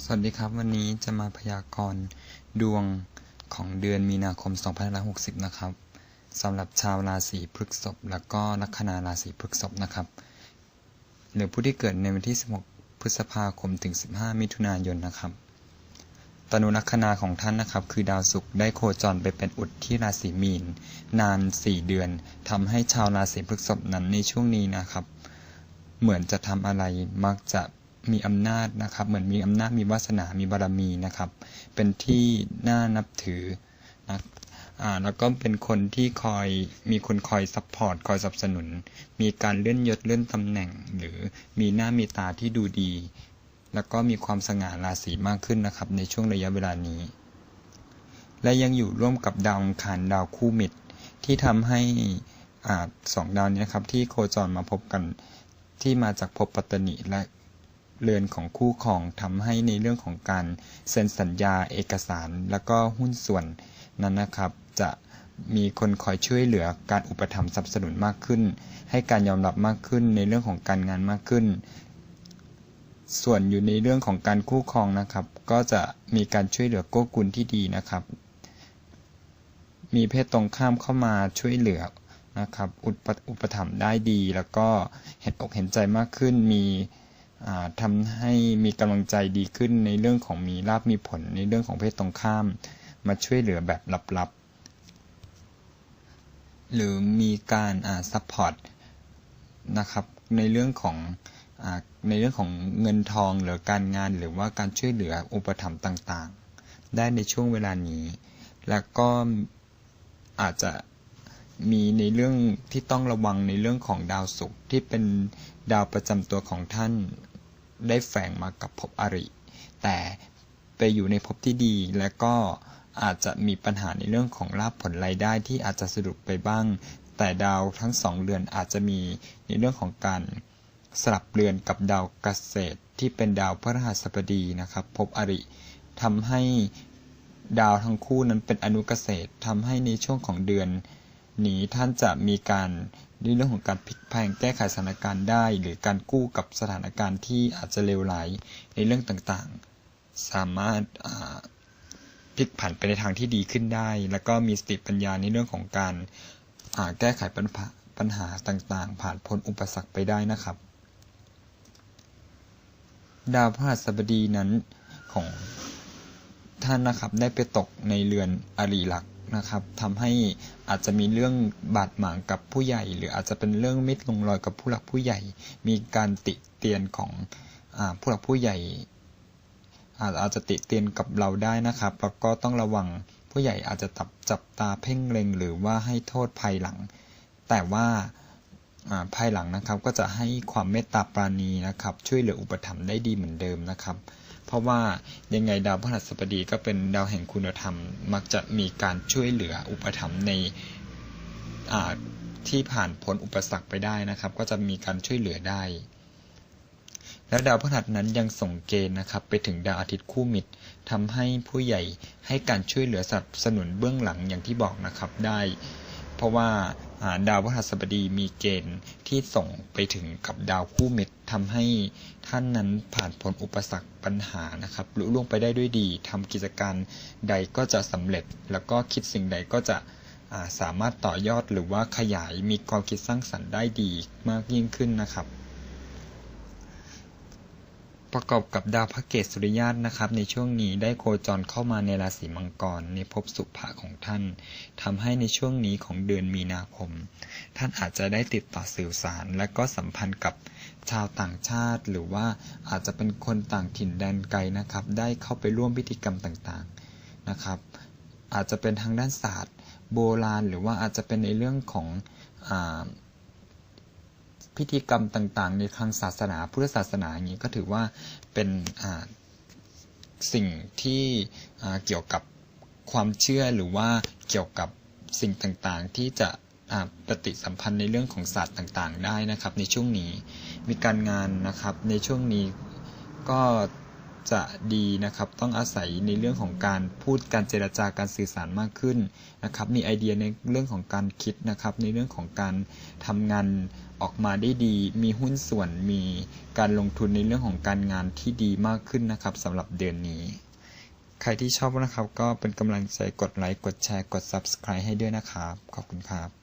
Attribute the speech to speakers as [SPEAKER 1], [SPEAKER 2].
[SPEAKER 1] สวัสดีครับ วันนี้จะมาพยากรณ์ดวงของเดือนมีนาคม 2560 นะครับสำหรับชาวราศีพฤษภแล้วก็ลัคนาราศีพฤษภนะครับ หรือผู้ที่เกิดในวันที่ 16 พฤษภาคมถึง 15 มิถุนายนนะครับตนุลัคนาของท่านนะครับคือดาวศุกร์ได้โคจรไปเป็นอุดที่ราศีมีน นาน 4 เดือนทำให้ชาวราศีพฤษภนั้นในช่วงนี้นะครับ เหมือนจะทำอะไรมักจะ มีอำนาจนะครับ เหมือนมีอำนาจมีวาสนา มีบารมีนะครับ เป็นที่น่านับถือนะอ่าแล้วก็เป็นคนที่คอยมีคนคอยซัพพอร์ตคอยสนับสนุน มีการเลื่อนยศเลื่อนตำแหน่ง หรือมีหน้ามีตาที่ดูดี แล้วก็มีความสง่าราศีมากขึ้นนะครับ ในช่วงระยะเวลานี้ และยังอยู่ร่วมกับดาวอังคารดาวคู่มิตร ที่ทำให้อ่าสองดาวนี้นะครับ ที่โคจรมาพบกันที่มาจากภพปัตตนิและ เรือนของคู่ครองทำให้ในเรื่องของการเซ็นสัญญาเอกสาร แล้วก็หุ้นส่วนนั้นนะครับ จะมีคนคอยช่วยเหลือการอุปถัมภ์สนับสนุนมากขึ้น ให้การยอมรับมากขึ้นในเรื่องของการงานมากขึ้น ส่วนอยู่ในเรื่องของการคู่ครองนะครับ ก็จะมีการช่วยเหลือโก้กุลที่ดีนะครับ มีเพศตรงข้ามเข้ามาช่วยเหลือนะครับ อุปอุปถัมภ์ได้ดี แล้วก็เห็นอกเห็นใจมากขึ้นมี ทำให้มีกำลังใจดีขึ้นในเรื่องของมีลาบมีผลในเรื่องของเพศตรงข้าม มาช่วยเหลือแบบลับๆ หรือมีการซัพพอร์ตนะครับในเรื่องของอในเรื่องของเงินทองหรือการงานหรือว่าการช่วยเหลืออุปถัมภ์ต่างๆ ได้ในช่วงเวลานี้ แล้วก็อาจจะมีในเรื่องที่ต้องระวังในเรื่องของดาวศุกร์ที่เป็นดาวประจำตัวของท่าน ได้แฝงมากับภพอริ แต่ไปอยู่ในภพที่ดีและก็อาจจะมีปัญหาในเรื่องของลาภผลรายได้ที่อาจจะสะดุดไปบ้าง แต่ดาวทั้งสองเรือนอาจจะมีในเรื่องของการสลับเรือนกับดาวเกษตร ที่เป็นดาวพระรหัสบดีนะครับภพอริทำให้ดาวทั้งคู่นั้นเป็นอนุเกษตรทำให้ในช่วงของเดือนนี้ท่านจะมีการ ในเรื่องของการพลิกแพงแก้ไขสถานการณ์ได้ หรือการกู้กับสถานการณ์ที่อาจจะเลวร้ายในเรื่องต่างๆ สามารถพลิกผันไปในทางที่ดีขึ้นได้ แล้วก็มีสติปัญญาในเรื่องของการแก้ไขปัญหาปัญหาต่างๆ ผ่านพ้นอุปสรรคไปได้นะครับ ดาวพฤหัสบดีนั้นของท่านนะครับได้ไปตกในเรือนอริลักษ นะครับทำให้อาจจะมีเรื่องบาดหมางกับผู้ใหญ่ หรืออาจจะเป็นเรื่องมิตรลงรอยกับผู้หลักผู้ใหญ่ มีการติเตียนของอผู้หลักผู้ใหญ่อาจจะติเตียนกับเราได้นะครับแล้วก็ต้องระวังผู้ใหญ่อาจจะจับจับตาเพ่งเล็ง หรือว่าให้โทษภายหลัง แต่ว่าภายหลังนะครับก็จะให้ความเมตตาปราณีนะครับ ช่วยเหลืออุปถัมภ์ได้ดีเหมือนเดิมนะครับ เพราะว่ายังไงดาวพฤหัสบดีก็เป็นดาวแห่งคุณธรรม มักจะมีการช่วยเหลืออุปถัมภ์ในที่ผ่านพ้นอุปสรรคไปได้นะครับ ก็จะมีการช่วยเหลือได้ แล้วดาวพฤหัสนั้นยังส่งเกณฑ์นะครับ ไปถึงดาวอาทิตย์คู่มิตรทำให้ผู้ใหญ่ให้การช่วยเหลือสนับสนุนเบื้องหลังอย่างที่บอกนะครับได้ เพราะว่าดาวพฤหัสบดีมีเกณฑ์ที่ส่งไปถึงกับดาวคู่มิตรทำให้ท่านนั้นผ่านพ้นอุปสรรคปัญหานะครับลุล่วงไปได้ด้วยดีทำกิจการใดก็จะสำเร็จ แล้วก็คิดสิ่งใดก็จะสามารถต่อยอดหรือว่าขยายมีความคิดสร้างสรรค์ได้ดีมากยิ่งขึ้นนะครับ ประกอบกับดาวพระเกศสุริยาตนะครับ ในช่วงนี้ได้โคจรเข้ามาในราศีมังกรในภพสุภะของท่านทำให้ในช่วงนี้ของเดือนมีนาคม ท่านอาจจะได้ติดต่อสื่อสาร และก็สัมพันธ์กับชาวต่างชาติ หรือว่าอาจจะเป็นคนต่างถิ่นแดนไกลนะครับ ได้เข้าไปร่วมพิธีกรรมต่างๆนะครับ อาจจะเป็นทางด้านศาสตร์ โบราณ หรือว่าอาจจะเป็นในเรื่องของ พิธีกรรมต่างๆ ในทางศาสนาพุทธศาสนาอย่างนี้ก็ถือว่าเป็นสิ่งที่เกี่ยวกับความเชื่อหรือว่าเกี่ยวกับสิ่งต่างๆ ที่จะปฏิสัมพันธ์ในเรื่องของศาสตร์ต่างๆ ได้นะครับ ในช่วงนี้มีการงานนะครับในช่วงนี้ก็ จะดีนะครับ ต้องอาศัยในเรื่องของการพูดการเจรจาการสื่อสารมากขึ้นนะครับ มีไอเดียในเรื่องของการคิดนะครับ ในเรื่องของการทำงานออกมาได้ดี มีหุ้นส่วน มีการลงทุนในเรื่องของการงานที่ดีมากขึ้นนะครับสำหรับเดือนนี้ ใครที่ชอบนะครับ ก็เป็นกำลังใจกดไลค์ กดแชร์ กด Subscribe ให้ด้วยนะครับ ขอบคุณครับ